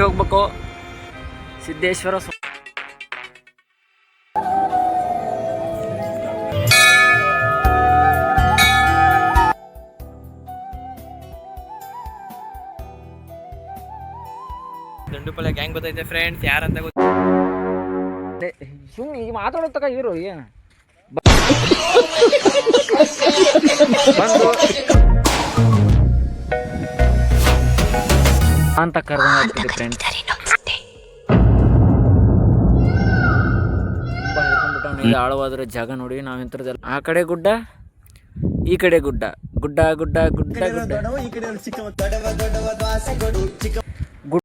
Right ಹೋಗ್ಬೇಕು Siddeshwara Dandupalya gang ಗೊತ್ತೈತೆ friends ಯಾರಂತ ಗೊತ್ತ ಸುಮ್ಮನೆ ಈಗ ಮಾತಾಡೋ ತಕ ಇರು ಏನು? ಬಂದು ಅಂತ ಕರ್ದಿ ಫ್ರೆಂಡ್ ಫ್ರೆಂಡ್ಸ್ ತುಂಬ ಹಿಡ್ಕೊಂಡ್ಬಿಟ್ಟವ್ನು ಈಗ ಆಳವಾದ್ರ ಜಾಗ ನೋಡಿ ನಾವು ಇಂಥದ್ದೆಲ್ಲ ಆ ಕಡೆ ಗುಡ್ಡ ಈ ಕಡೆ ಗುಡ್ಡ. ಗುಡ್ಡ ಗುಡ್ಡ ಗುಡ್ಡ ಗುಡ್ಡ. ಗುಡ್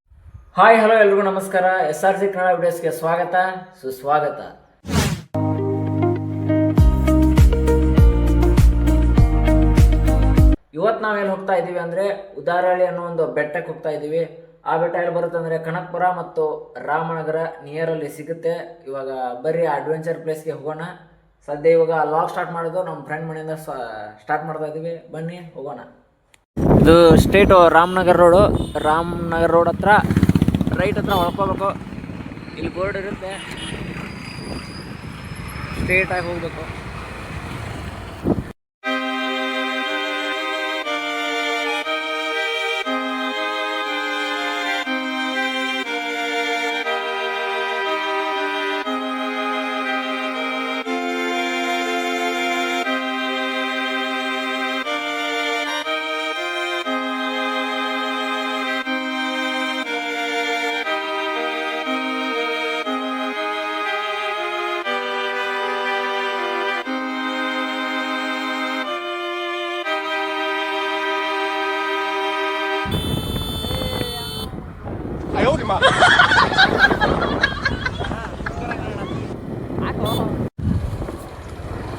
ಹಾಯ್ ಹಲೋ ಎಲ್ರಿಗೂ ನಮಸ್ಕಾರ. ಎಸ್ ಆರ್ ಸಿ ಕನ್ನಡ ವಿಡಿಯೋಸ್ಗೆ ಸ್ವಾಗತ. ಸುಸ್ವಾಗತ. ಇವತ್ತು ನಾವೇನು ಹೋಗ್ತಾ ಇದ್ದೀವಿ ಅಂದರೆ ಉದಾರಹಳ್ಳಿ ಅನ್ನೋ ಒಂದು ಬೆಟ್ಟಕ್ಕೆ ಹೋಗ್ತಾ ಇದ್ದೀವಿ ಆ ಬೆಟ್ಟ ಎಲ್ಲಿ ಬರುತ್ತೆ ಅಂದರೆ ಕನಕಪುರ ಮತ್ತು ರಾಮನಗರ ನಿಯರಲ್ಲಿ ಸಿಗುತ್ತೆ. ಇವಾಗ ಬರೀ ಅಡ್ವೆಂಚರ್ ಪ್ಲೇಸ್ಗೆ ಹೋಗೋಣ. ಸದ್ಯ ಇವಾಗ ಲಾಗ್ ಸ್ಟಾರ್ಟ್ ಮಾಡೋದು ನಮ್ಮ ಫ್ರೆಂಡ್ ಮನೆಯಿಂದ ಸ್ಟಾರ್ಟ್ ಮಾಡ್ತಾ ಇದ್ದೀವಿ ಬನ್ನಿ, ಹೋಗೋಣ. ಇದು state Ramanagara road Ramanagara road ಹತ್ರ ರೈಟ್ ಹತ್ರ ಹೊಳ್ಕೋಬೇಕು ಇಲ್ಲಿ ಬೋರ್ಡ್ ಇರುತ್ತೆ. ಸ್ಟ್ರೇಟಾಗಿ ಹೋಗ್ಬೇಕು.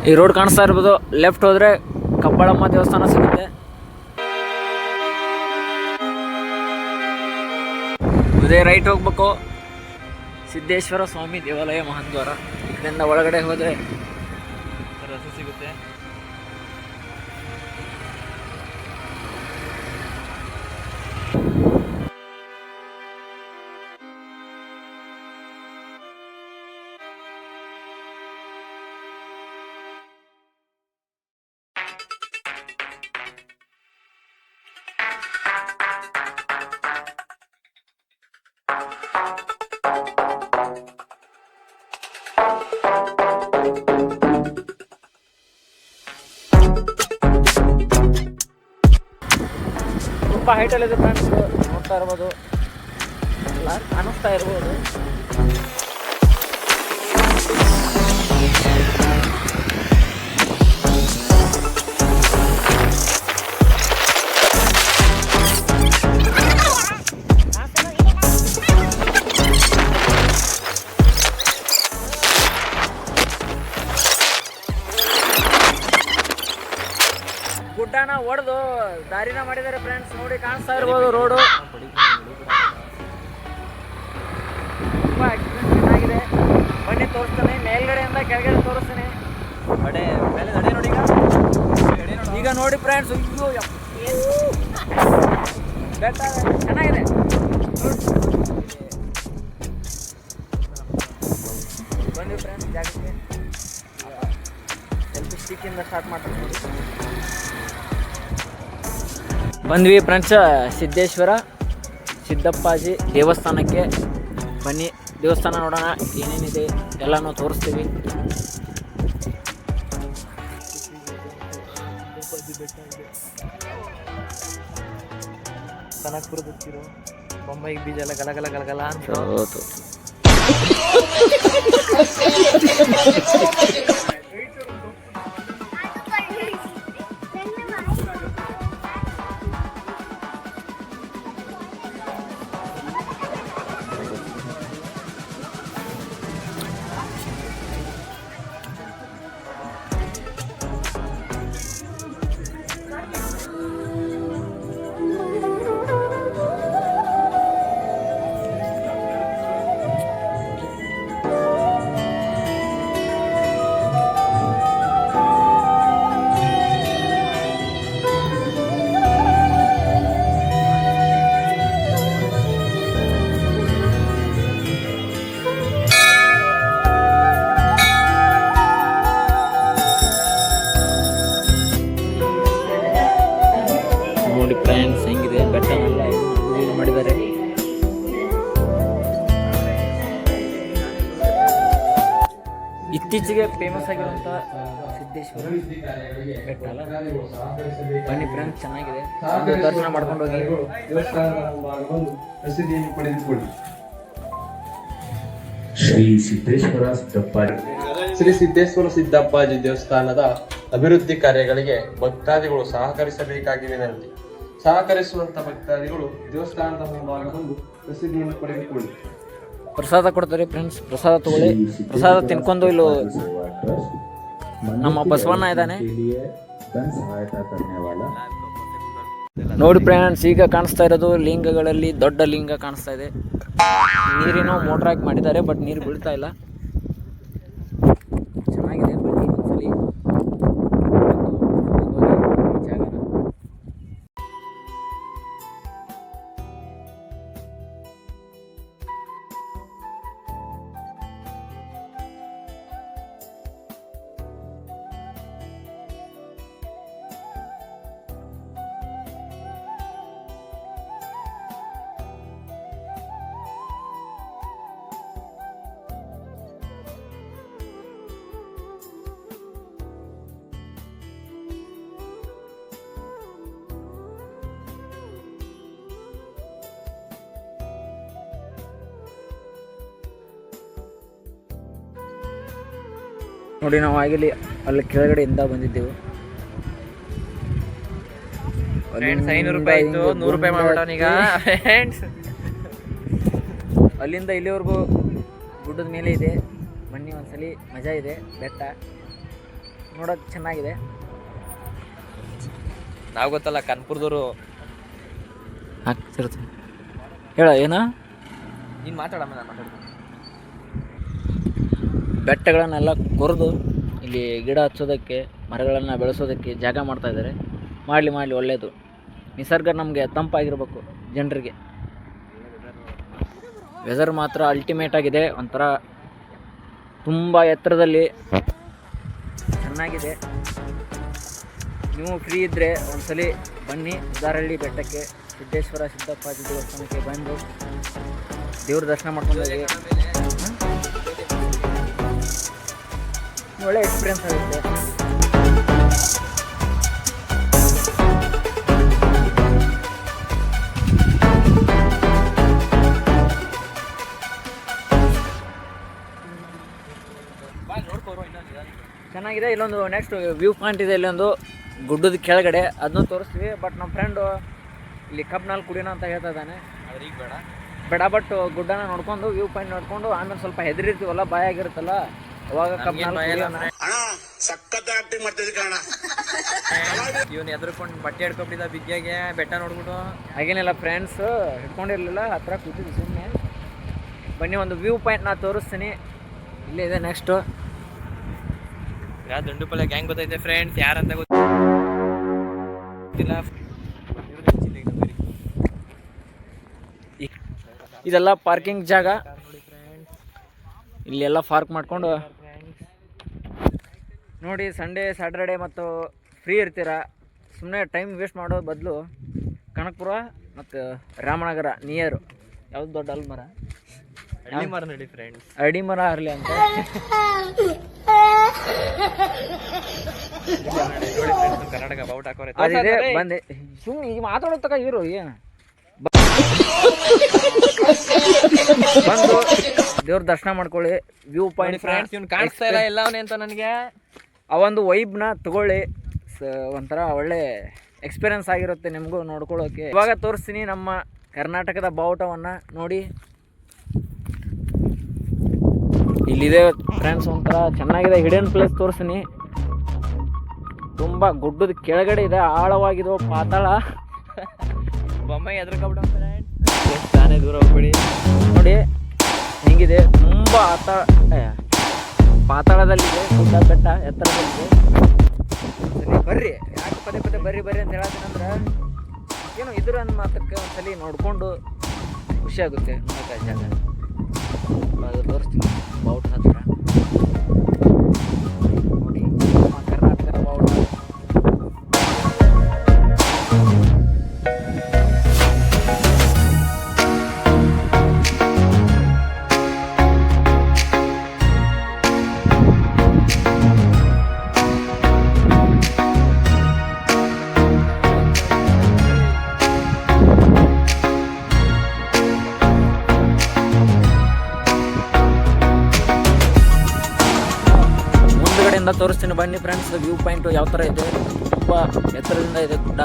ಈ ರೋಡ್ ಕಾಣಿಸ್ತಾ ಇರ್ಬೋದು. ಲೆಫ್ಟ್ ಹೋದ್ರೆ ಕಬ್ಬಳಮ್ಮ ದೇವಸ್ಥಾನ ಸಿಗುತ್ತೆ. ಇದೇ ರೈಟ್ ಹೋಗ್ಬೇಕು. ಸಿದ್ದೇಶ್ವರ ಸ್ವಾಮಿ ದೇವಾಲಯ ಮಹಾದ್ವಾರ. ಇದರಿಂದ ಒಳಗಡೆ ಹೋದ್ರೆ ರಸ ಸಿಗುತ್ತೆ. ತುಂಬ ಹೈಟಲ್ಲಿದೆ ಫ್ರೆಂಡ್ಸ್ ನೋಡ್ತಾ ಇರ್ಬೋದು. ಎಲ್ಲ ಕಾಣಿಸ್ತಾ ಇರ್ಬೋದು. ದಾರಿನ ಮಾಡಿದ್ದಾರೆ ಫ್ರೆಂಡ್ಸ್ ನೋಡಿ ಕಾಣಿಸ್ತಾ ಇರ್ಬೋದು ರೋಡು. ತುಂಬ ಆಕ್ಸಿಡೆಂಟ್ ಆಗಿದೆ. ಬನ್ನಿ ತೋರಿಸ್ತಾನೆ ಮೇಲ್ಗಡೆಯಿಂದ ಕೆಳಗಡೆ ತೋರಿಸ್ತಾನೆ. ಈಗ. ನೋಡಿ ಫ್ರೆಂಡ್ಸ್ ಅಯ್ಯೋ. ಬೆಟ್ಟ ಚೆನ್ನಾಗಿದೆ. ಬನ್ನಿ ಫ್ರೆಂಡ್ಸ್ ಜಾಗಕ್ಕೆ. ಎಲ್ಪಿ ಸ್ಟಿಕ್ಕಿಂದ ಸ್ಟಾರ್ಟ್ ಮಾಡ್ತೀನಿ. ನೋಡಿ ಬಂದ್ವಿ ಫ್ರೆಂಡ್ಸ್ ಸಿದ್ದೇಶ್ವರ ಸಿದ್ದಪ್ಪಾಜಿ ದೇವಸ್ಥಾನಕ್ಕೆ. ಬನ್ನಿ ದೇವಸ್ಥಾನ ನೋಡೋಣ ಏನೇನಿದೆ ಎಲ್ಲನೂ ತೋರಿಸ್ತೀವಿ. ಕನಕಪುರದ ಬೊಂಬೈಗೆ ಬೊಂಬೈ ಬೀಜ ಎಲ್ಲ ಗಲಗಲ ಗಲಗಲ ಅಂತ. ಹೆಚ್ಚಿಗೆ ಫೇಮಸ್ ಆಗಿರುವಂಥ ಸಿದ್ದೇಶ್ವರ. ಬೆಟ್ಟ ಅಲ್ಲ ಬನ್ನಿ ಫ್ರೆಂಡ್ಸ್ ಚೆನ್ನಾಗಿದೆ. ದರ್ಶನ ಮಾಡ್ಕೊಂಡು ಹೋಗಿ. ಪ್ರಸಿದ್ಧಿಯನ್ನು ಪಡೆದುಕೊಳ್ಳಿ ಶ್ರೀ ಸಿದ್ದೇಶ್ವರ ಸಿದ್ದಪ್ಪಾಜಿ. ಶ್ರೀ ಸಿದ್ದೇಶ್ವರ ಸಿದ್ದಪ್ಪಾಜಿ ದೇವಸ್ಥಾನದ ಅಭಿವೃದ್ಧಿ ಕಾರ್ಯಗಳಿಗೆ ಭಕ್ತಾದಿಗಳು ಸಹಕರಿಸಬೇಕಾಗಿ ವಿನಂತಿ ಸಹಕರಿಸುವಂತ ಭಕ್ತಾದಿಗಳು ದೇವಸ್ಥಾನದ ಮುಂಭಾಗ ಬಂದು ಪ್ರಸಿದ್ಧಿಯನ್ನು ಪಡೆದುಕೊಳ್ಳಿ. ಪ್ರಸಾದ ಕೊಡ್ತಾರೆ ಫ್ರೆಂಡ್ಸ್ ಪ್ರಸಾದ ತಗೊಳ್ಳಿ. ಪ್ರಸಾದ ತಿನ್ಕೊಂಡು ಇಲ್ಲೂ ನಮ್ಮ ಬಸವಣ್ಣ ಇದ್ದಾನೆ. ನೋಡಿ ಫ್ರೆಂಡ್ಸ್ ಈಗ ಕಾಣಿಸ್ತಾ ಇರೋದು ಲಿಂಗಗಳಲ್ಲಿ ದೊಡ್ಡ ಲಿಂಗ ಕಾಣಿಸ್ತಾ ಇದೆ. ನೀರಿನ ಮೋಟ್ರ್ ಹಾಕಿ ಮಾಡಿದ್ದಾರೆ ಬಟ್ ನೀರು ಬೀಳ್ತಾ ಇಲ್ಲ. ನೋಡಿ ನಾವು ಆಗಿಲ್ಲಿ ಅಲ್ಲಿ ಕೆಳಗಡೆಯಿಂದ ಬಂದಿದ್ದೆವು. ಐನೂರು ರೂಪಾಯಿ ಇತ್ತು. ನೂರು ರೂಪಾಯಿ ಮಾಡ್ಬಿಟ್ಟವನ ಈಗ. ಅಲ್ಲಿಂದ ಇಲ್ಲಿವರೆಗೂ ಗುಡ್ಡದ ಮೇಲೆ ಇದೆ. ಬನ್ನಿ ಒಂದ್ಸಲಿ. ಮಜಾ ಇದೆ ಬೆಟ್ಟ. ನೋಡೋಕೆ ಚೆನ್ನಾಗಿದೆ. ನಾವು ಗೊತ್ತಲ್ಲ ಕನ್ಪುರದವರು. ಹಾಕ್ತಿರುತ್ತೆ ಹೇಳ ಏನ? ನೀನು ಮಾತಾಡಮ್ಮ ನಾನು ಮಾತಾಡ್ತೀನಿ. ಬೆಟ್ಟಗಳನ್ನೆಲ್ಲ ಕೊರೆದು ಇಲ್ಲಿ ಗಿಡ ಹಚ್ಚೋದಕ್ಕೆ, ಮರಗಳನ್ನು ಬೆಳೆಸೋದಕ್ಕೆ ಜಾಗ ಮಾಡ್ತಾ ಇದ್ದಾರೆ. ಮಾಡಲಿ ಮಾಡಲಿ ಒಳ್ಳೆಯದು ನಿಸರ್ಗ ನಮಗೆ ತಂಪಾಗಿರ್ಬೇಕು ಜನರಿಗೆ. ವೆದರ್ ಮಾತ್ರ ಅಲ್ಟಿಮೇಟ್ ಆಗಿದೆ. ಒಂಥರ ತುಂಬ ಎತ್ತರದಲ್ಲಿ ಚೆನ್ನಾಗಿದೆ. ನೀವು ಫ್ರೀ ಇದ್ದರೆ ಒಂದ್ಸಲಿ ಬನ್ನಿ. ಉದಾರಹಳ್ಳಿ ಬೆಟ್ಟಕ್ಕೆ, ಸಿದ್ದೇಶ್ವರ ಸಿದ್ದಪ್ಪಾಜಿ ದೇವಸ್ಥಾನಕ್ಕೆ ಬಂದು ದೇವ್ರ ದರ್ಶನ ಮಾಡ್ಕೊಂಡು ಒಳ್ಳೆ ಎಕ್ಸ್ಪೀರಿಯನ್ಸ್ ಆಗುತ್ತೆ. ಚೆನ್ನಾಗಿದೆ ಇಲ್ಲೊಂದು ನೆಕ್ಸ್ಟ್ ವ್ಯೂ ಪಾಯಿಂಟ್ ಇದೆ ಇಲ್ಲೊಂದು ಗುಡ್ಡದ ಕೆಳಗಡೆ. ಅದನ್ನು ತೋರಿಸ್ತೀವಿ ಬಟ್ ನಮ್ಮ ಫ್ರೆಂಡು ಇಲ್ಲಿ ಕಬ್ನಲ್ಲಿ ಕುಡಿಯೋಣ ಅಂತ ಹೇಳ್ತಾ ಇದ್ದಾನೆ. ಈಗ ಬೇಡ. ಬೇಡ ಬಟ್ ಗುಡ್ಡನ ನೋಡ್ಕೊಂಡು ವ್ಯೂ ಪಾಯಿಂಟ್ ನೋಡ್ಕೊಂಡು ಆಮೇಲೆ ಸ್ವಲ್ಪ ಹೆದರಿರ್ತೀವಲ್ಲ ಭಯ ಆಗಿರುತ್ತಲ್ಲ ಅವಾಗ ಭಯ ಇಲ್ಲ ಕುಡಿಯೋಣ ಇವ್ನು ಎದ್ರಕೊಂಡು ಬಟ್ಟೆ ಹಿಡ್ಕೊಬಿಟ್ಟಿದ್ದ ಬಿಗ್ಗೆಗೆ ಬೆಟ್ಟ ನೋಡ್ಬಿಟ್ಟು. ಹಾಗೇನಿಲ್ಲ ಫ್ರೆಂಡ್ಸ್ ಹಿಡ್ಕೊಂಡಿರ್ಲಿಲ್ಲ ಹತ್ರ ಕೂತಿದ್ವಿ ಸುಮ್ಮನೆ ಬನ್ನಿ ಒಂದು ವ್ಯೂ ಪಾಯಿಂಟ್ ನಾ ತೋರಿಸ್ತೀನಿ. ಇಲ್ಲೇ ಇದೆ ನೆಕ್ಸ್ಟು ಯಾ ದಂಡುಪಲ್ಲೆ ಗ್ಯಾಂಗ್ ಗೊತ್ತೈತೆ ಫ್ರೆಂಡ್ಸ್ ಯಾರಂತ ಗೊತ್ತಿಲ್ಲ. ಇದೆಲ್ಲ ಪಾರ್ಕಿಂಗ್ ಜಾಗ. ಇಲ್ಲೆಲ್ಲ ಪಾರ್ಕ್ ಮಾಡ್ಕೊಂಡು ನೋಡಿ ಸಂಡೇ ಸ್ಯಾಟರ್ಡೆ ಮತ್ತು ಫ್ರೀ ಇರ್ತೀರ? ಸುಮ್ಮನೆ ಟೈಮ್ ವೇಸ್ಟ್ ಮಾಡೋ ಬದಲು ಕನಕಪುರ ಮತ್ತು ರಾಮನಗರ ನಿಯರು ಯಾವ್ದು ದೊಡ್ಡ ಅಲ್ಮರ? ಹಳ್ಳಿ ಮರ ನೋಡಿ ಫ್ರೆಂಡ್ಸ್ ಅಡಿ ಮರ ಇರಲಿ ಅಂತ. ಕರ್ನಾಟಕ ಬಾವುಟ ಹಾಕೋರೆ ಅದಿದೆ ಬಂದೆ. ಸುಮ್ಮನೆ ಈಗ ಮಾತಾಡೋ ತಕ ಇವರು ಏನು ಬಂದು ದೇವ್ರ ದರ್ಶನ ಮಾಡ್ಕೊಳ್ಳಿ ವ್ಯೂ ಪಾಯಿಂಟ್ ಫ್ರೆಂಡ್ಸ್ ಇವ್ನು ಕಾಣಿಸ್ತಾ ಇಲ್ಲ ಎಲ್ಲ ಅವನೇ ಅಂತ ನನಗೆ. ಆ ಒಂದು ವೈಬ್ನ ತಗೊಳ್ಳಿ. ಸ ಒಂಥರ ಒಳ್ಳೆ ಎಕ್ಸ್ಪೀರಿಯನ್ಸ್ ಆಗಿರುತ್ತೆ ನಿಮಗೂ ನೋಡ್ಕೊಳ್ಳೋಕೆ. ಇವಾಗ ತೋರಿಸ್ತೀನಿ ನಮ್ಮ ಕರ್ನಾಟಕದ ಬಾವುಟವನ್ನು ನೋಡಿ. ಇಲ್ಲಿದೆ ಫ್ರೆಂಡ್ಸ್ ಒಂಥರ ಚೆನ್ನಾಗಿದೆ ಹಿಡನ್ ಪ್ಲೇಸ್ ತೋರಿಸ್ತೀನಿ. ತುಂಬ ಗುಡ್ಡದ ಕೆಳಗಡೆ ಇದೆ ಆಳವಾಗಿದೋ ಪಾತಾಳ. ಬೊಮ್ಮೆ ಎದ್ರಕೊಬಿಡ ತಾನೇ ದೂರ ಹೋಗ್ಬೇಡಿ. ನೋಡಿ ಹೆಂಗಿದೆ? ತುಂಬ ಆತ ಪಾತಾಳದಲ್ಲಿದೆ. ಗುಡ್ಡ ಬೆಟ್ಟ ಎತ್ತರದಲ್ಲಿದೆ. ಸರಿ ಬರ್ರಿ. ಯಾಕೆ ಪದೇ ಪದೇ ಬರ್ರಿ ಬರ್ರಿ ಅಂತ ಹೇಳತ್ತೀನಂದ್ರೆ ಏನು ಇದ್ರ ಅನ್ನ ಮಾತಕ್ಕೆ ಒಂದ್ಸಲಿ ನೋಡ್ಕೊಂಡು ಖುಷಿ ಆಗುತ್ತೆ ನೋಡಕ್ಕೆ ಜಾಗ. ತೋರಿಸ್ತೀನಿ, ಬಾವುಟ ಹತ್ರ. ಬನ್ನಿ ಫ್ರೆಂಡ್ಸ್ ವ್ಯೂ ಪಾಯಿಂಟ್ ಯಾವ ಥರ ಇದೆ? ತುಂಬ ಎತ್ತರದಿಂದ ಇದೆ ಗುಡ್ಡ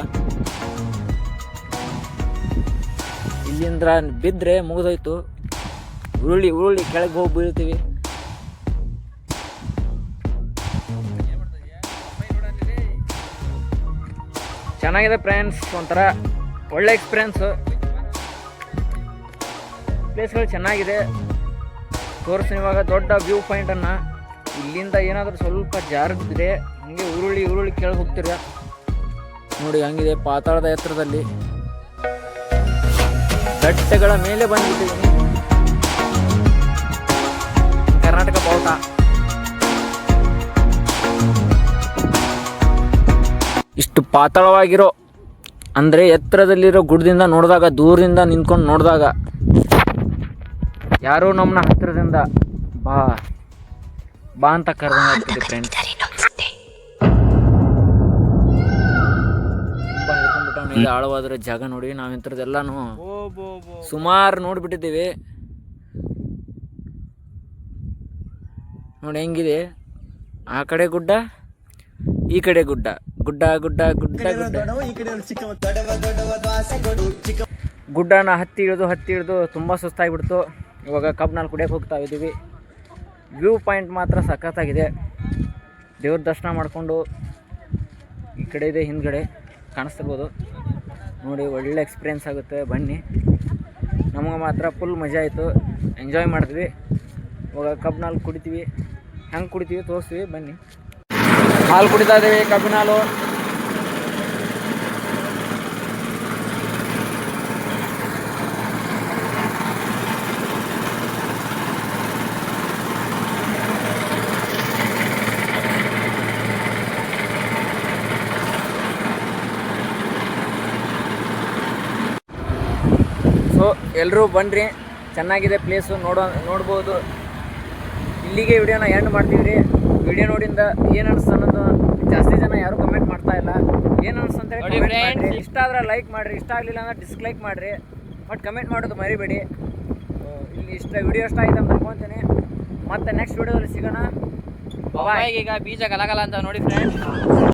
ಇಲ್ಲಿಂದ ಬಿದ್ದರೆ ಮುಗಿದೋಯ್ತು. ಉರುಳಿ ಉರುಳಿ ಕೆಳಗೆ ಹೋಗಿ ಬೀಳ್ತೀವಿ. ಚೆನ್ನಾಗಿದೆ ಫ್ರೆಂಡ್ಸ್ ಒಂಥರ ಒಳ್ಳೆ ಎಕ್ಸ್ಪೀರಿಯನ್ಸು ಪ್ಲೇಸ್ಗಳು ಚೆನ್ನಾಗಿದೆ. ತೋರಿಸ್ತೀನಿ ಇವಾಗ ದೊಡ್ಡ ವ್ಯೂ ಪಾಯಿಂಟನ್ನು ಇಲ್ಲಿಂದ ಏನಾದರೂ ಸ್ವಲ್ಪ ಜಾರಿದ್ರೆ ಹಂಗೆ ಉರುಳಿ ಉರುಳಿ ಕೆಳಗೆ ಹೋಗ್ತೀರ ನೋಡಿ, ಹಂಗಿದೆ ಪಾತಾಳದ ಎತ್ತರದಲ್ಲಿ. ಬೆಟ್ಟಗಳ ಮೇಲೆ ಬಂದ್ಬಿಟ್ಟಿದ್ದೀನಿ ಕರ್ನಾಟಕ ಬಾವುಟ ಇಷ್ಟು ಪಾತಾಳವಾಗಿರೋ, ಅಂದರೆ ಎತ್ತರದಲ್ಲಿರೋ ಗುಡ್ಡದಿಂದ ನೋಡಿದಾಗ, ದೂರದಿಂದ ನಿಂತ್ಕೊಂಡು ನೋಡಿದಾಗ, ಯಾರೋ ನಮ್ಮನ್ನ ಹತ್ತಿರದಿಂದ ಬಾ. ಬಾ ಅಂತ ಕರೆದಂಗೆ ಫ್ರೆಂಡ್ಸ್ ತುಂಬ ಹಿಡ್ಕೊಂಡ್ಬಿಟ್ಟು ಆಳವಾದ್ರೆ ಜಾಗ ನೋಡಿ ನಾವು ಇಂಥದ್ದೆಲ್ಲಾನು ಸುಮಾರು ನೋಡಿಬಿಟ್ಟಿದ್ದೀವಿ. ನೋಡಿ ಹೆಂಗಿದೆ? ಆ ಕಡೆ ಗುಡ್ಡ ಈ ಕಡೆ ಗುಡ್ಡ. ಗುಡ್ಡ ಗುಡ್ಡ ಗುಡ್ಡ ಗುಡ್ಡ. ಗುಡ್ಡನ ಹತ್ತಿ ಇಳಿದು ಹತ್ತಿ ಇಳಿದು ತುಂಬ ಸುಸ್ತಾಗಿಬಿಡ್ತು. ಇವಾಗ ಕಬ್ನಲ್ಲಿ ಕುಡಿಯೋಕೆ ಹೋಗ್ತಾ ಇದ್ದೀವಿ. ವ್ಯೂ ಪಾಯಿಂಟ್ ಮಾತ್ರ ಸಖತ್ತಾಗಿದೆ. ದೇವ್ರ ದರ್ಶನ ಮಾಡಿಕೊಂಡು ಈ ಕಡೆ ಇದೆ, ಹಿಂದ್ಗಡೆ ಕಾಣಿಸ್ತಿರ್ಬೋದು. ನೋಡಿ, ಒಳ್ಳೆ ಎಕ್ಸ್ಪೀರಿಯೆನ್ಸ್ ಆಗುತ್ತೆ, ಬನ್ನಿ. ನಮಗೆ ಮಾತ್ರ ಫುಲ್ ಮಜಾ ಆಯಿತು. ಎಂಜಾಯ್ ಮಾಡಿದ್ವಿ ಇವಾಗ ಕಬ್ನಲ್ಲಿ ಕುಡಿತೀವಿ. ಹೆಂಗೆ ಕುಡಿತೀವಿ, ತೋರಿಸ್ತೀವಿ, ಬನ್ನಿ. ಹಾಲು ಕುಡಿತಾ ಇದ್ದೀವಿ ಕಬ್ಬಿನ ಹಾಲು ಸೊ ಎಲ್ಲರೂ ಬನ್ನಿರಿ ಚೆನ್ನಾಗಿದೆ ಪ್ಲೇಸು ನೋಡೋ ನೋಡ್ಬೋದು. ಇಲ್ಲಿಗೆ ವಿಡಿಯೋನ ಎಂಡ್ ಮಾಡ್ತೀವಿ ರೀ ವಿಡಿಯೋ ನೋಡಿಂದ ಏನು ಅನಿಸ್ತು ಅನ್ನೋದು ಜಾಸ್ತಿ ಜನ ಯಾರು ಕಮೆಂಟ್ ಮಾಡ್ತಾ ಇಲ್ಲ. ಏನು ಅನಿಸ್ತು ಅಂತ ಹೇಳಿ ಇಷ್ಟ ಆದ್ರೆ ಲೈಕ್ ಮಾಡಿರಿ ಇಷ್ಟ ಆಗಲಿಲ್ಲ ಅಂದ್ರೆ ಡಿಸ್ಲೈಕ್ ಮಾಡಿರಿ. ಬಟ್ ಕಮೆಂಟ್ ಮಾಡೋದು ಮರಿಬೇಡಿ. ಇಲ್ಲಿ ಇಷ್ಟ ವಿಡಿಯೋ ಇಷ್ಟ ಆಯ್ತು ಅಂತ ಅನ್ಕೊತೀನಿ. ಮತ್ತೆ ನೆಕ್ಸ್ಟ್ ವಿಡಿಯೋದಲ್ಲಿ ಸಿಗೋಣ. ಈಗ ಬೀಜ ಗಲಗಲ ಅಂತ ನೋಡಿ ಫ್ರೆಂಡ್ಸ್